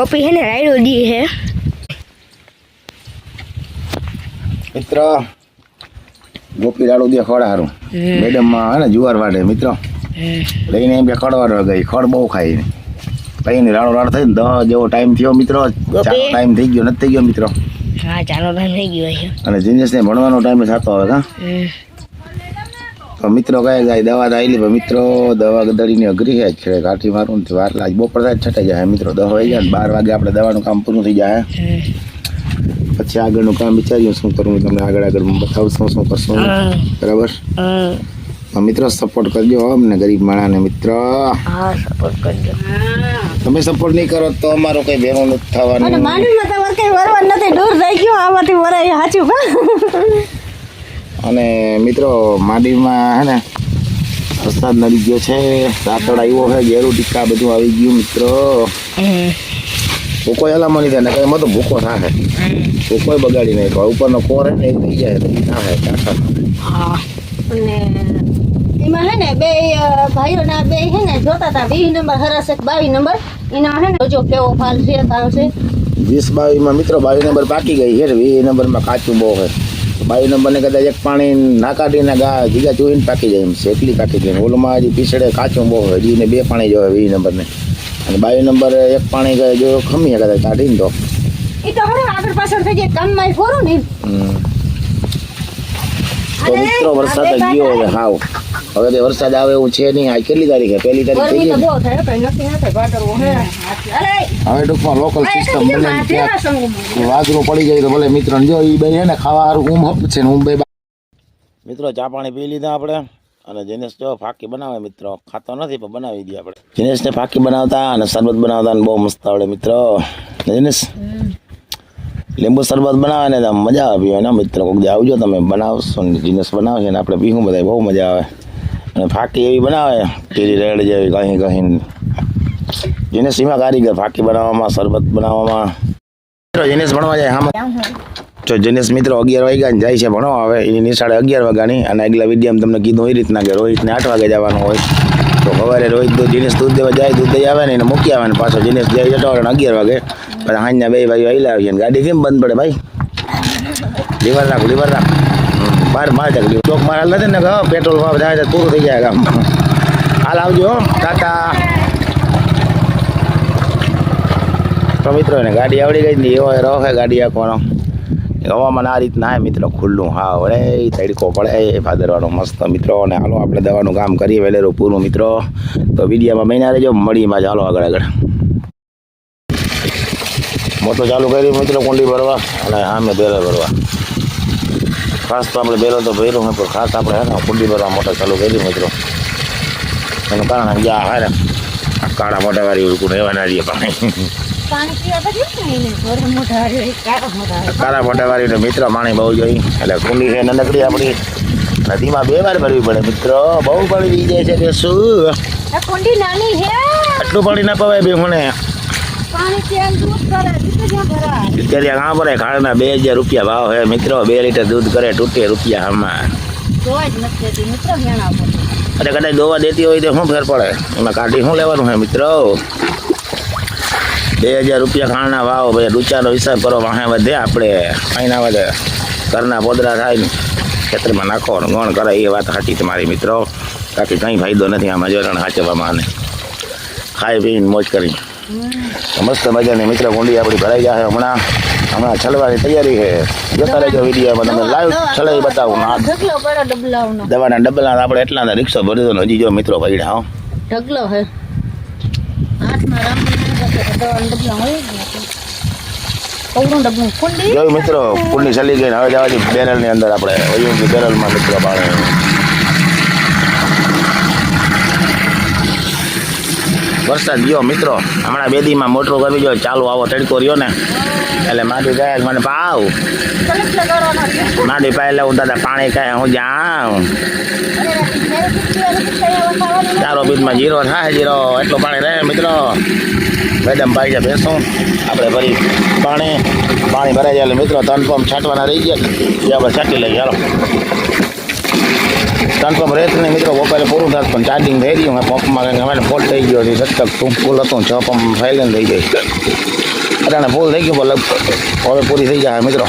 ગોપી હે ને રાયડો દી હે મિત્ર ગોપી લાડુ દે ખડ હારું મેડમમાં હે ને જુવાર વાટે મિત્ર લઈને એમ કે ખડવાડવા ગઈ ખડ બહુ ખાઈ ને પછી ને રાડો રાડ થઈ ને દહ જેવો ટાઈમ થયો મિત્રો. ટાઈમ થઈ ગયો નથી થઈ ગયો મિત્રો. હા ચાલો ભાઈ થઈ ગયો અને અને ને ભણવાનો ટાઈમ થતો હવે હા? મિત્રો કહે જાય દવા તો પણ મિત્રો દવા ગદડીની અઘરી છે. છે કાઠી મારું નથી વાર લાગે બપોર થાય છટાઈ જાય. મિત્રો દવા આવી જાય બાર વાગે આપણે દવાનું કામ પૂરું થઈ જાય પછી આગળનું કામ વિચાર્યું શું કરવું તમને આગળ આગળ બતાવશું શું કરશું. બરાબર? મિત્રો સપોર્ટ કરજો અમને ગરીબ માણાને મિત્ર. સપોર્ટ કરજો. તમે સપોર્ટ નહીં કરો તો અમારો કઈ ભેરો નથી થવાનું. કઈ નથી દૂર થઈ ગયું આમાંથી વરાય સાચું અને મિત્રો માંડવીમાં હે ને વરસાદ નડી ગયો છે રાતડ આવ્યો છે ઘેરું ટીકા બધું આવી ગયું મિત્રો. ભૂકો એલા મળી જાય ને કઈ મતો ભૂકો થાય ભૂકો બગાડી નાખ્યો ઉપરનો કોર હે ને એ થઈ જાય થાય અને એમાં હે ને બે ભાઈઓના બે હે ને જોતા હતા વીસ નંબર હરાશે બાવીસ નંબર. એના હે ને જો કેવો ફાલ છે આવશે વીસ બાવીસમાં મિત્રો બાવીસ નંબર પાકી ગઈ છે વીસ નંબરમાં કાચું બહુ છે. બાવીસ નંબરને કદાચ એક પાણી ના કાઢીને ગા જીગા ચોઈને પાકી જાય એમ છે એટલી પાકી જાય. ઓલમાં હજી પીસડે કાચું બહુ હોય હજી ને બે પાણી જોવે વી નંબરને. અને બાઈ નંબર એક પાણી ગયે જો ખમી કદાચ કાઢીને તો. એ તો હવે આગળ પાછળ થઈ જાય કામમાં ફોરું ને મિત્રો વરસાદ જ ગયો હવે હાવ. હવે તે વરસાદ આવે એવું છે નહીં. આ કેટલી તારીખે? પહેલી તારીખ થઈ ગઈ હવે ટૂંકમાં લોકલ સિસ્ટમ બને ના પડી જાય તો ભલે મિત્ર જો એ બે ને ખાવા સારું ઊંઘ હપ છે ને ઊંઘ બે મિત્રો ચા પાણી પી લીધા આપણે. અને જેનેશ જો ફાકી બનાવે મિત્રો. ખાતો નથી પણ બનાવી દઈએ આપણે. જેનેશને ફાકી બનાવતા અને શરબત બનાવતા ને બહુ મસ્ત આવડે મિત્રો. જેનેશ? લીંબુ શરબત બનાવે ને તો મજા આવે પીવાની મિત્રો. કોઈક દી આવજો તમે બનાવશો ને જીનસ બનાવશે ને આપણે પીવું બધા બહુ મજા આવે. અને ફાકી એવી બનાવે કેરી રેડ જેવી કહી કહી જીનસ એમાં કારીગર ફાકી બનાવવામાં શરબત બનાવવામાં. મિત્રો જેનેશ ભણવા જાય હા જો જીનસ મિત્રો અગિયાર વાગ્યા ને જાય છે ભણવા આવે એની નિશાળે અગિયાર વાગ્યાની અને આગલા વિડીયામાં તમને કીધું એ રીતના કે રોહિતને આઠ વાગે જવાનું હોય. તો સવારે રોજ દૂધ જીનેશ દૂધ દેવા જાય દૂધ દઈ આવે ને એને મૂકી આવે ને પાછો જીનેશ જાય ને અગિયાર વાગે. પછી હાંજના બે ભાઈ આવી આવીએ ગાડી કેમ બંધ પડે ભાઈ? લીવર રાખ લીવર રાખ. હમ, બાર જાગ ચોક માર નથી ને કે પેટ્રોલ ભાવ જાય પૂરું થઈ જાય કામ હાલ આવજો. ટાટા. તો મિત્રો એને ગાડી આવડી ગઈ ને એવો રહો ગાડી આખવાનો હવામાન આ રીતના મિત્રો, ખુલ્લું હા વળે તડકો પડે ભાદરવાનો મસ્ત મિત્રો, અને હાલો આપણે દવાનું કામ કરીએ વહેલેરું પૂરું મિત્રો. તો વિડીયામાં મહિના રહેજો, મળીમાં ચાલો આગળ આગળ. મોટો ચાલુ કરી મિત્રો, કુંડી ભરવા, અને હા મેં બેરો ભરવા. ખાસ તો આપણે બેરો તો ભર્યું હે, પણ ખાસ આપણે હે ને કુંડી ભરવા મોટો ચાલુ કરી મિત્રો. એનું કારણ જ્યાં હે ને આ કાળા મોટા વાળી ઉડકું રહેવાના રહીએ પાણી પાણી પીવા તો જેવું નહીં ને ઘરે મોઢા હારે, કાળા મોઢા હારે. કાળા મોટાવાળી મિત્ર પાણી બહુ જોઈ. એટલે કુંડી છે નનકડી આપણી. નદીમાં બે વાર ભરવી પડે મિત્રો. બહુ પાણી જાય છે કે શું? કુંડી નાની છે. આટલું પાણી ના પવાય બે મને. કરે અત્યારે કાં પડે ખાડના બે હજાર રૂપિયા ભાવ હે મિત્રો. બે લીટર દૂધ કરે તૂટે રૂપિયા આમાં. અરે કદાચ દોવા દેતી હોય તો શું ફેર પડે? એમાં કાઢી શું લેવાનું હે મિત્રો? બે હજાર રૂપિયા ખાણના વાવ ભાઈ. રૂચાનો હિસાબ કરો વાહે વધે આપણે. અહીંના વધે ઘરના પોદરા થાય ને ખેતરમાં નાખો ગણ કરે એ વાત સાચી તમારી મિત્રો. બાકી કંઈ ફાયદો નથી આમાં જોરણ સાચવવામાં આને. ખાઈ પીને મોજ કરી મસ્ત મજાની મિત્ર કુંડી આપણી ભરાઈ જાય હમણાં. હમણાં છલવાની તૈયારી છે. જતા રહેજો વિડીયોમાં. તમે લાઈવ છલાઈ બતાવું. દવાના ડબલા આપણે એટલા રિક્ષો ભરી દો હજી જો મિત્રો પડ્યા હો. ઢગલો હે. હાથમાં રામભાઈ દવાનો ડબલા હોય જ ને કવડું ડબલું કુંડી જોયું મિત્રો કુંડી ચલી ગઈ હવે જવા દઈએ બેરલની અંદર આપણે વયું બેરલમાં મિત્રો પાણી વરસાદ ગયો મિત્રો. હમણાં બેદીમાં મોટરો કરવી જોઈએ ચાલુ આવો તડકો રહ્યો ને. એટલે માટી ગયા મને પાવ માટી પાય એટલે હું દાદા પાણી કાંઈ હું જાઉં. ચારો બીજમાં જીરો થાય, જીરો. એટલું પાણી રહે મિત્રો. મેડમ ભાઈ છે બેસું, આપણે ફરી પાણી પાણી ભરાઈ જાય મિત્રો ત્રણ પંપ છાંટવાના રહી ગયા જે આપણે છાંટી લઈએ ચાલો ત્રણ પંપ રહેત નહીં મિત્રો, બપોરે પૂરું થાય પણ ચાર્જિંગ થઈ ગયું પંપમાં અમારે ફોલ્ટ થઈ ગયો છે, સતત ફૂલ હતું છ પંપ ફાઇલન થઈ ગઈ. અત્યારે ફૂલ થઈ ગયું, પણ હવે પૂરી થઈ જાય મિત્રો.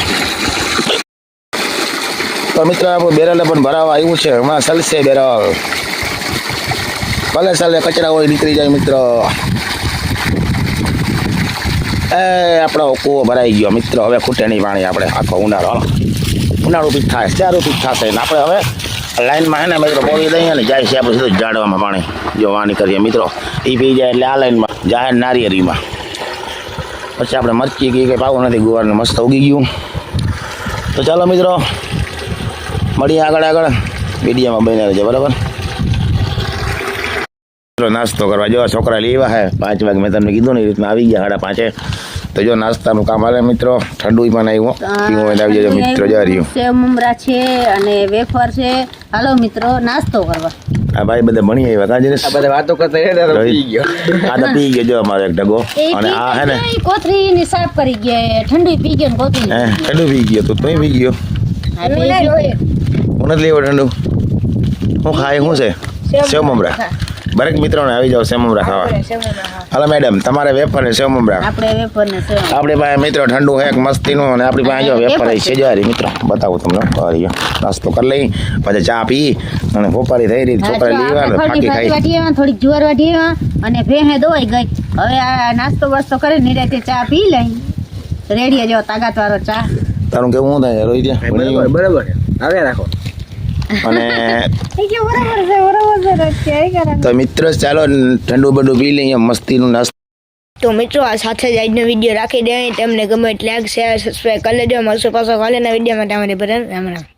તો મિત્ર બેરલે પણ ભરાવા આવ્યું છે, હમણાં ચાલશે બેરલ. ભલે ચાલે, કચરા હોય, નીકળી જાય, મિત્રો. એ, આપણો કૂવો ભરાઈ ગયો. મિત્રો, હવે ખૂટેણી પાણી આપણે આખો ઉનાળો. ઉનાળો પીક થાય ચારો પીક થશે. ને આપણે હવે લાઈનમાં હે ને, મિત્રો બોલી દઈએ ને, જાય છે આપણે સીધું જાડવામાં પાણી. જો વાણી કરીએ, મિત્રો એ પી જાય એટલે આ લાઈનમાં જાય નારિયેરીમાં. પછી આપણે મરચી કે કંઈ પાવું નથી, ગુવારને મસ્ત ઉગી ગયું. તો ચાલો, મિત્રો, મળીએ આગળ આગળ. મીડિયામાં બની રહેજો, બરાબર? મિત્રો નાસ્તો કરવા. જો છોકરા લેવા હે પાંચ વાગે મેં તમને કીધું ને એ રીતના આવી ગયા સાડા પાંચે. તો જો નાસ્તાનું કામ હાલે મિત્રો ઠંડુ પણ આવ્યું પીવું હોય આવી જજો મિત્રો જવા રહ્યું સેવ મમરા છે અને વેફર છે. હાલો મિત્રો નાસ્તો કરવા. આ ભાઈ બધા ભણી આવ્યા કાં આ બધા વાતો કરતા રહ્યા દાદા પી ગયો. આ તો પી ગયો જો અમારો એક ડગો અને આ હે ને. કોથરી ની સાફ કરી ગયા ઠંડુ પી ગયો કોથરી ઠંડુ પી ગયો તો તોય પી ગયો. હું નથી લેવો ઠંડુ. હું ખાય શું છે? સેવ મમરા. દરેક મિત્રોને આવી જાવ સેવ મમરા ખાવા. હાલો મેડમ તમારે વેફર ને સેવ મમરા આપણે વેફર ને સેવ આપણી પાસે મિત્રો ઠંડુ હેક મસ્તીનું અને આપણી પાસે જો વેફર હે સેજવારી મિત્રો બતાવું તમને. કરી નાસ્તો કરી લઈ પછી ચા પી અને ફોપારી થઈ રહી છોકરા લીવા ને ફાકી ખાઈ. વાટી થોડીક જુવાર વાટી અને ભેહે દોઈ ગઈ. હવે આ નાસ્તો વાસ્તો કરે નિરાતે ચા પી લઈ. રેડી જો તાકાત વાળો ચા. તારું કેવું હું થાય? રોઈ બરાબર બરાબર હવે રાખો. અને બરાબર છે બરાબર છે કરે તો મિત્રો ચાલો ઠંડુ બંડુ પી લઈએ મસ્તીનું નાસ્તો. તો મિત્રો આ સાથે જ આજનો વીડિયો રાખી દે તમને ગમે એટલે લાઈક શેર સબસ્ક્રાઈબ કરી લેજો. મળશું પાછો કાલેના વિડીયોમાં. તમારી બધા રામ રામ.